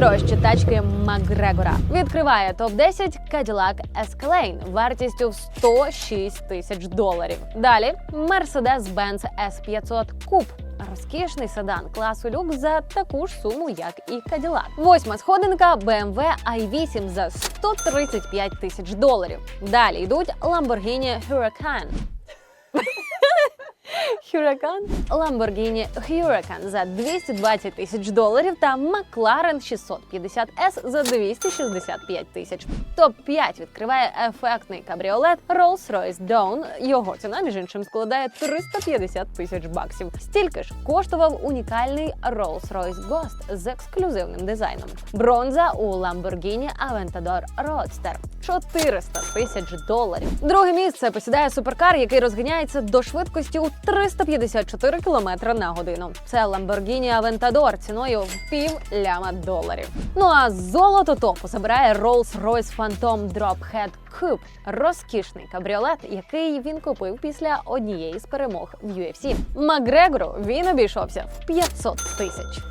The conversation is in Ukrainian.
Найдорожчі тачки Макгрегора. Відкриває топ 10 Cadillac Escalade вартістю в 106 тисяч доларів. Далі Mercedes-Benz S500 Coupe. Розкішний седан класу люкс за таку ж суму, як і Cadillac. Восьма сходинка BMW i8 за 135 тисяч доларів. Далі йдуть Lamborghini Huracan. Huracan, Lamborghini Huracan за 220 тисяч доларів та McLaren 650S за 265 тисяч. Топ 5 відкриває ефектний кабріолет Rolls-Royce Dawn. Його ціна, між іншим, складає 350 тисяч баксів. Стільки ж коштував унікальний Rolls-Royce Ghost з ексклюзивним дизайном. Бронза у Lamborghini Aventador Roadster 400 тисяч доларів. Друге місце посідає суперкар, який розганяється до швидкості у 354 км на годину. Це Lamborghini Aventador ціною в пів ляма доларів. Ну а золото топу забирає Rolls-Royce Phantom Drophead Coupe. розкішний кабріолет, який він купив після однієї з перемог в UFC. Макгрегору він обійшовся в 500 тисяч.